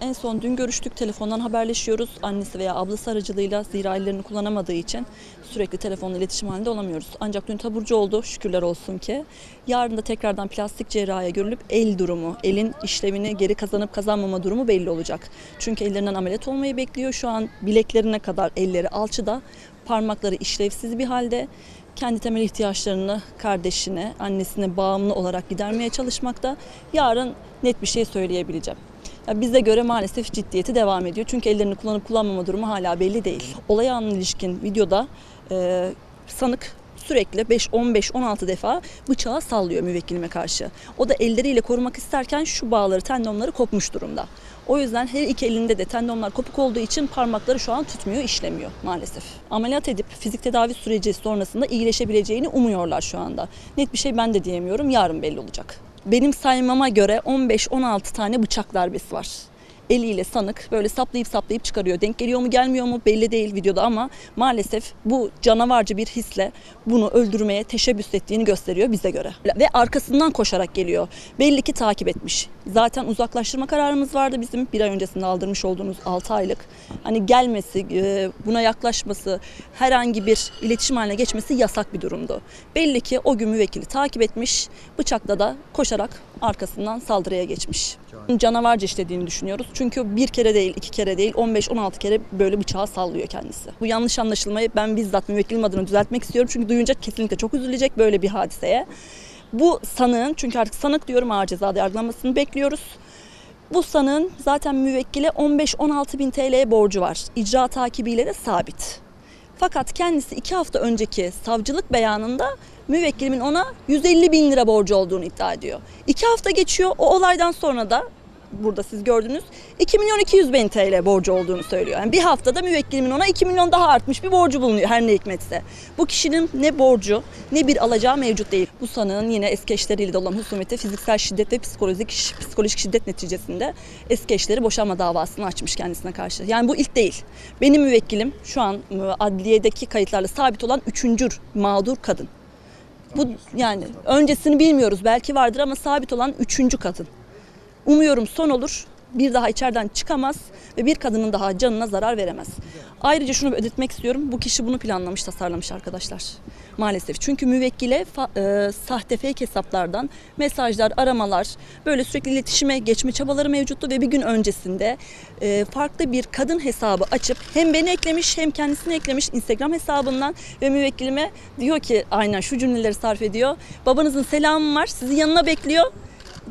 En son dün görüştük, telefondan haberleşiyoruz. Annesi veya ablası aracılığıyla zira ellerini kullanamadığı için sürekli telefonla iletişim halinde olamıyoruz. Ancak dün taburcu oldu, şükürler olsun ki. Yarın da tekrardan plastik cerrahiye görülüp el durumu, elin işlevini geri kazanıp kazanmama durumu belli olacak. Çünkü ellerinden ameliyat olmayı bekliyor. Şu an bileklerine kadar elleri alçıda, parmakları işlevsiz bir halde. Kendi temel ihtiyaçlarını kardeşine, annesine bağımlı olarak gidermeye çalışmakta. Yarın net bir şey söyleyebileceğim. Bize göre maalesef ciddiyeti devam ediyor. Çünkü ellerini kullanıp kullanmama durumu hala belli değil. Olaya anına ilişkin videoda e, sanık sürekli 5, 15, 16 defa bıçağı sallıyor müvekkilime karşı. O da elleriyle korumak isterken şu bağları, tendonları kopmuş durumda. O yüzden her iki elinde de tendonlar kopuk olduğu için parmakları şu an tutmuyor, işlemiyor maalesef. Ameliyat edip fizik tedavi süreci sonrasında iyileşebileceğini umuyorlar şu anda. Net bir şey ben de diyemiyorum, yarın belli olacak. Benim saymama göre 15-16 tane bıçak darbesi var eliyle sanık böyle saplayıp saplayıp çıkarıyor. Denk geliyor mu gelmiyor mu belli değil videoda ama maalesef bu canavarca bir hisle bunu öldürmeye teşebbüs ettiğini gösteriyor bize göre. Ve arkasından koşarak geliyor. Belli ki takip etmiş. Zaten uzaklaştırma kararımız vardı bizim bir ay öncesinde aldırmış olduğunuz 6 aylık. Hani gelmesi, e, buna yaklaşması, herhangi bir iletişim haline geçmesi yasak bir durumdu. Belli ki o gün müvekkili takip etmiş, bıçakla da koşarak arkasından saldırıya geçmiş. Canavarca işlediğini düşünüyoruz. Çünkü bir kere değil, iki kere değil, 15-16 kere böyle bıçağı sallıyor kendisi. Bu yanlış anlaşılmayı ben bizzat müvekkilim adına düzeltmek istiyorum. Çünkü duyunca kesinlikle çok üzülecek böyle bir hadiseye. Bu sanığın, çünkü artık sanık diyorum ağır cezada yargılanmasını bekliyoruz. Bu sanığın zaten müvekkile 15-16 bin TL borcu var. İcra takibiyle de sabit. Fakat kendisi iki hafta önceki savcılık beyanında müvekkilimin ona 150 bin lira borcu olduğunu iddia ediyor. İki hafta geçiyor o olaydan sonra da burada siz gördünüz 2 milyon 200 bin TL borcu olduğunu söylüyor. Yani bir haftada müvekkilimin ona 2 milyon daha artmış bir borcu bulunuyor her ne hikmetse. Bu kişinin ne borcu ne bir alacağı mevcut değil. Bu sanığın yine eski eşleriyle de olan husumeti fiziksel şiddet ve psikolojik, psikolojik şiddet neticesinde eski eşleri boşanma davasını açmış kendisine karşı. Yani bu ilk değil. Benim müvekkilim şu an e, adliyedeki kayıtlarla sabit olan üçüncü mağdur kadın. Bu yani öncesini bilmiyoruz belki vardır ama sabit olan üçüncü kadın. Umuyorum son olur. Bir daha içeriden çıkamaz ve bir kadının daha canına zarar veremez. Ayrıca şunu belirtmek istiyorum. Bu kişi bunu planlamış, tasarlamış arkadaşlar. Maalesef. Çünkü müvekkile e, sahte fake hesaplardan mesajlar, aramalar, böyle sürekli iletişime geçme çabaları mevcuttu ve bir gün öncesinde e, farklı bir kadın hesabı açıp hem beni eklemiş hem kendisini eklemiş Instagram hesabından ve müvekkilime diyor ki aynen şu cümleleri sarf ediyor. Babanızın selamı var, sizi yanına bekliyor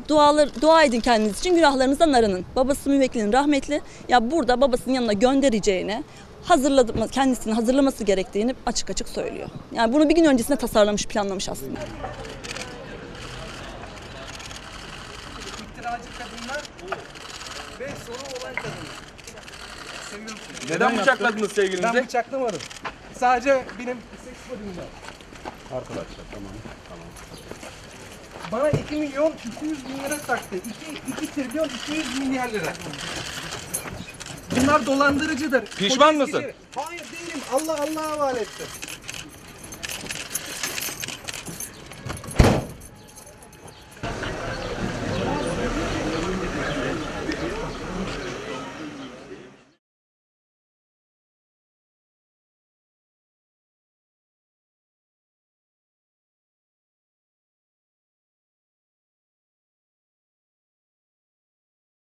dualar dua edin kendiniz için günahlarınızdan arının. Babası müvekkilin rahmetli. Ya burada babasının yanına göndereceğini hazırladı, kendisini hazırlaması gerektiğini açık açık söylüyor. Yani bunu bir gün öncesinde tasarlamış, planlamış aslında. İftiracı kadınlar ve soru olan kadınlar. Seviyorum sizi. Neden bıçakladınız Ben sevgilinizi? bıçaklamadım. Sadece benim seks var. Arkadaşlar tamam. Bana 2 milyon 200 bin lira taktı. 2, 2 trilyon 200 milyar lira. Bunlar dolandırıcıdır. Pişman mısın? Hayır değilim. Allah Allah'a havale etti.